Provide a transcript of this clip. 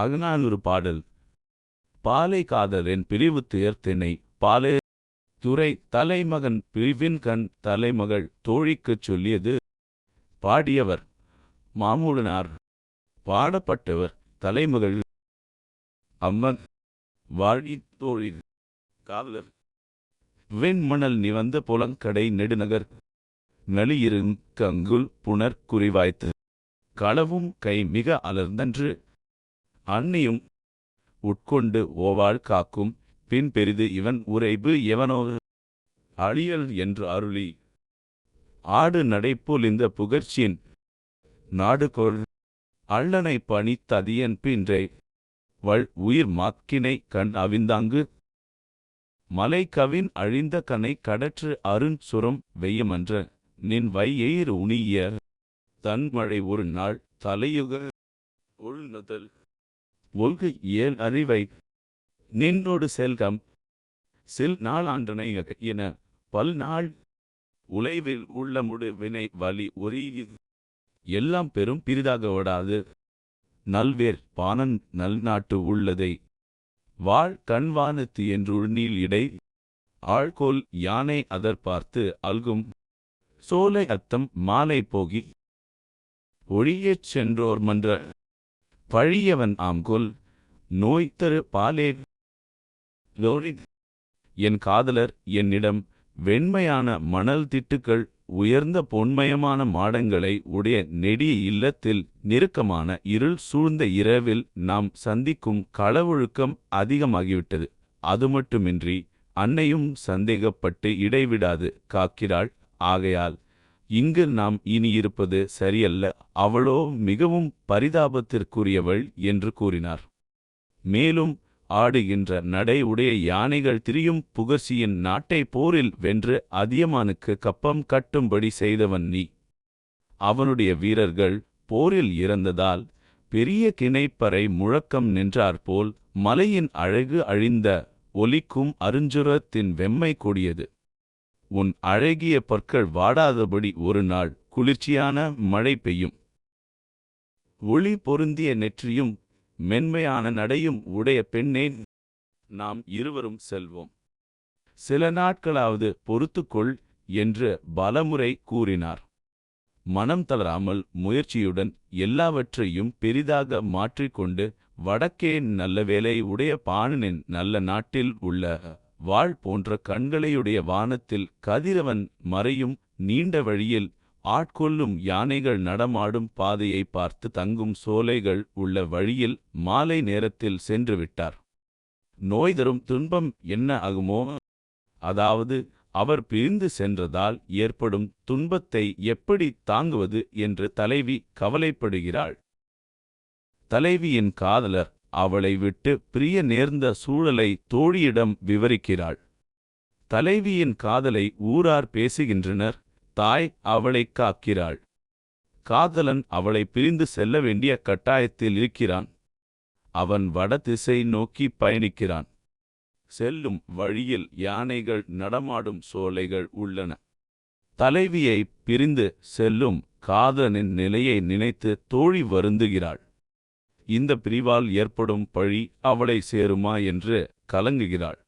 அகநானூறு பாடல். பாலை காதலென் பிரிவு துயர்த்தெனை பாலே துறை தலைமகன் பிரிவின் கண் தலைமகள் தோழிக்குச் சொல்லியது. பாடியவர் மாமூலனார். பாடப்பட்டவர் தலைமகள். அம்மன் வாழி தோழி காதலர். வெண்மணல் நிவந்த புலங்கடை நெடுநகர். நளியிருங் கங்குல் புனர் குறிவாய்த்து களவும் கை மிக அலர்ந்தன்று. அன்னியும் உட்கொண்டு ஓவாள் காக்கும். பின் பெரிது இவன் உரைபு எவனோ அழியல் என்று அருளி. ஆடு நடைபோலிந்த புகழ்ச்சியின் நாடுகோள். அள்ளனை பணித்ததியன் பின்றை. வள் உயிர் மாக்கினை கண் அவிந்தாங்கு. மலை கவின் அழிந்த கனை கடற்று அருண் சுரம் வெய்யமன்ற. நின் வையெயிர் உணிய தன்மழை ஒரு நாள் தலையுக. உள்நுதல் ஒல்கு ஏன் அறிவை? நின்னோடு செல்கம். சில் நாளாண்டனை என பல் நாள் உலைவில் உள்ள முடு வினை வலி ஒரே எல்லாம் பெரும் பிரிதாக ஓடாது. நல்வேர் பானன் நல்நாட்டு உள்ளதை. வாழ் கண்வானத்து என்றுழ்நீல் இடை. ஆழ்கோல் யானை அதற் பார்த்து அல்கும். சோலை அத்தம் மாலை போகி. ஒழியச் சென்றோர் மன்ற பழியவன் ஆம்கொல் நோய் தரு பாலே என் காதலர் என்னிடம் வெண்மையான மணல் திட்டுக்கள் உயர்ந்த பொன்மயமான மாடங்களை உடைய நெடிய இல்லத்தில் நெருக்கமான இருள் சூழ்ந்த இரவில் நாம் சந்திக்கும் களவொழுக்கம் அதிகமாகிவிட்டது. அது மட்டுமின்றி அன்னையும் சந்தேகப்பட்டு இடைவிடாது காக்கிறாள். ஆகையால் இங்கு நாம் இனி இருப்பது சரியல்ல. அவளோ மிகவும் பரிதாபத்திற்குரியவள் என்று கூறினார். மேலும் ஆடுகின்ற நடை உடைய யானைகள் திரியும் புகர்ச்சியின் நாட்டை போரில் வென்று அதியமானுக்கு கப்பம் கட்டும்படி செய்தவன் நீ. அவனுடைய வீரர்கள் போரில் இறந்ததால் பெரிய கிணைப்பறை முழக்கம் நின்றாற்போல் மலையின் அழகு அழிந்த ஒலிக்கும் அருஞ்சுரத்தின் வெம்மை கொடியது. உன் அழகிய பற்கள் வாடாதபடி ஒரு நாள் குளிர்ச்சியான மழை பெய்யும். ஒளி பொருந்திய நெற்றியும் மென்மையான நடையும் உடைய பெண்ணே நாம் இருவரும் செல்வோம். சில நாட்களாவது பொறுத்துக்கொள் என்று பலமுறை கூறினார். மனம் தளராமல் முயற்சியுடன் எல்லாவற்றையும் பெரிதாக மாற்றிக்கொண்டு வடக்கே நல்ல வேலை உடைய பாணனின் நல்ல நாட்டில் உள்ள வாழ் போன்ற கண்களையுடைய வானத்தில் கதிரவன் மறையும் நீண்ட வழியில் ஆட்கொள்ளும் யானைகள் நடமாடும் பாதையை பார்த்து தங்கும் சோலைகள் உள்ள வழியில் மாலை நேரத்தில் சென்று விட்டார். நோய் தரும் துன்பம் என்ன ஆகுமோ? அதாவது அவர் பிரிந்து சென்றதால் ஏற்படும் துன்பத்தை எப்படி தாங்குவது என்று தலைவி கவலைப்படுகிறாள். தலைவியின் காதலர் அவளை விட்டு பிரிய நேர்ந்த சூழலை தோழியிடம் விவரிக்கிறாள். தலைவியின் காதலை ஊரார் பேசுகின்றனர் தாய் அவளைக் காக்கிறாள். காதலன் அவளை பிரிந்து செல்ல வேண்டிய கட்டாயத்தில் இருக்கிறான். அவன் வடதிசை நோக்கி பயணிக்கிறான். செல்லும் வழியில் யானைகள் நடமாடும் சோலைகள் உள்ளன. தலைவியை பிரிந்து செல்லும் காதலனின் நிலையை நினைத்து தோழி வருந்துகிறாள். இந்த பிரிவால் ஏற்படும் பழி அவளை சேருமா என்று கலங்குகிறாள்.